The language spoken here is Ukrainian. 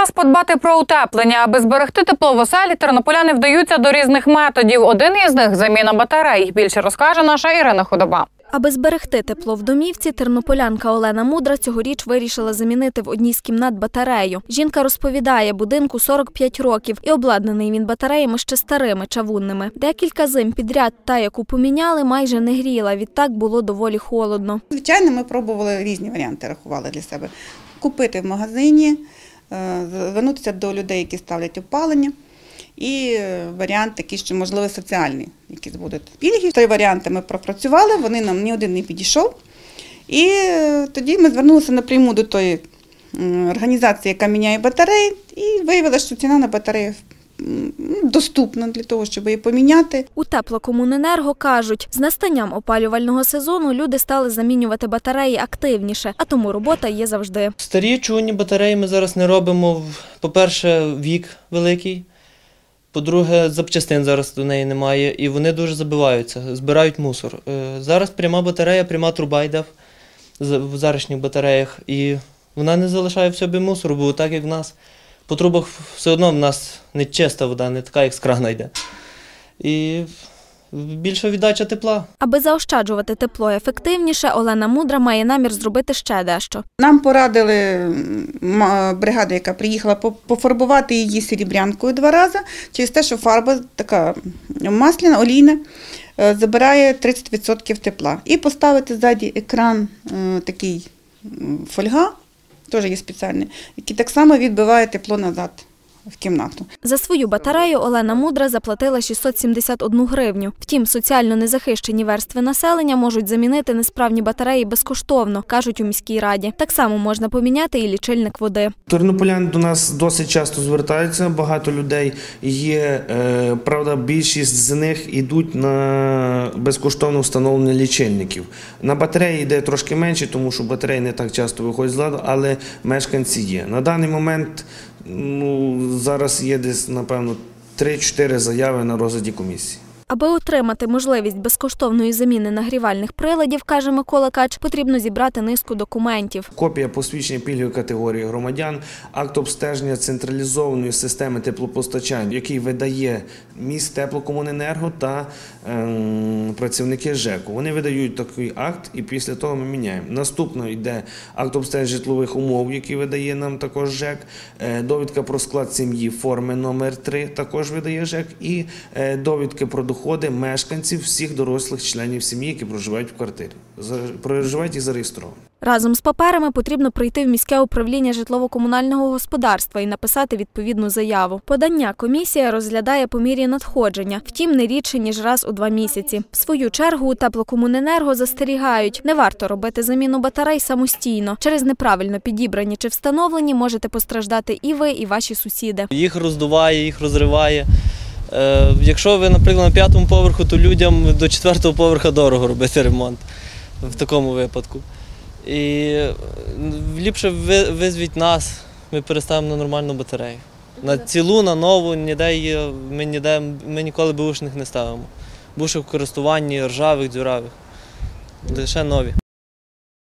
Час подбати про утеплення, аби зберегти тепло в оселі, тернополяни вдаються до різних методів. Один із них заміна батарей. Більше розкаже наша Ірина Худоба. Аби зберегти тепло в домівці, тернополянка Олена Мудра цьогоріч вирішила замінити в одній з кімнат батарею. Жінка розповідає, будинку 45 років і обладнаний він батареями ще старими чавунними. Декілька зим підряд та, яку поміняли, майже не гріла. Відтак було доволі холодно. Звичайно, ми пробували різні варіанти, рахували для себе. Купити в магазині, звернутися до людей, які ставлять опалення. І е, варіант такий, що можливо соціальний, якісь будуть пільги. Той варіант ми пропрацювали, вони нам ні один не підійшов. І е, тоді ми звернулися напряму до тої організації, яка міняє батареї, і виявилося, що ціна на батареї доступна для того, щоб її поміняти. У теплокомуненерго кажуть, з настанням опалювального сезону люди стали замінювати батареї активніше, а тому робота є завжди. Старі чугунні батареї ми зараз не робимо. По-перше, вік великий. По-друге, запчастин зараз до неї немає, і вони дуже забиваються, збирають мусор. Е, Зараз пряма батарея, пряма труба йде в в зарішніх батареях, і вона не залишає в собі мусору, бо так як в нас по трубах все одно в нас не чиста вода, не така, як з крана йде. І більша віддача тепла. Аби заощаджувати тепло ефективніше, Олена Мудра має намір зробити ще дещо. Нам порадили бригада, яка приїхала, пофарбувати її серебрянкою два рази, через те, що фарба така масляна, олійна, е, забирає 30% тепла. І поставити ззаді екран е, такий фольга, теж є спеціальні, які так само відбивають тепло назад в кімнату. За свою батарею Олена Мудра заплатила 671 гривню. Втім, соціально незахищені верстви населення можуть замінити несправні батареї безкоштовно, кажуть у міській раді. Так само можна поміняти і лічильник води. Тернополяни до нас досить часто звертаються. Багато людей є. е, Правда, більшість з них йдуть на безкоштовне встановлення лічильників. На батареї йде трошки менше, тому що батареї не так часто виходять з ладу, але мешканці є. На даний момент ну, зараз є десь, напевно, 3-4 заяви на розгляді комісії. Аби отримати можливість безкоштовної заміни нагрівальних приладів, каже Микола Кач, потрібно зібрати низку документів. Копія посвідчення пільгової категорії громадян, акт обстеження централізованої системи теплопостачання, який видає міст теплокомуненерго та ем, працівники ЖЕКу. Вони видають такий акт, і після того ми міняємо. Наступно йде акт обстеження житлових умов, який видає нам також ЖЕК, е, довідка про склад сім'ї форми номер 3 також видає ЖЕК, і е, довідки про доходи мешканців всіх дорослих членів сім'ї, які проживають в квартирі. Проживають і зареєстровані. Разом з паперами потрібно прийти в міське управління житлово-комунального господарства і написати відповідну заяву. Подання комісія розглядає по мірі надходження, втім не рідше ніж раз у два місяці. В свою чергу у теплокомуненерго застерігають, не варто робити заміну батарей самостійно. Через неправильно підібрані чи встановлені можете постраждати і ви, і ваші сусіди. Їх роздуває, їх розриває. Е, якщо ви, наприклад, на п'ятому поверху, то людям до четвертого поверха дорого робити ремонт в такому випадку. І е, ліпше визвіть нас, ми переставимо на нормальну батарею. На цілу, на нову, ніде її, ми, ніде, ми ніколи бушних не ставимо. Бушок в користуванні ржавих, дзюравих. Лише нові.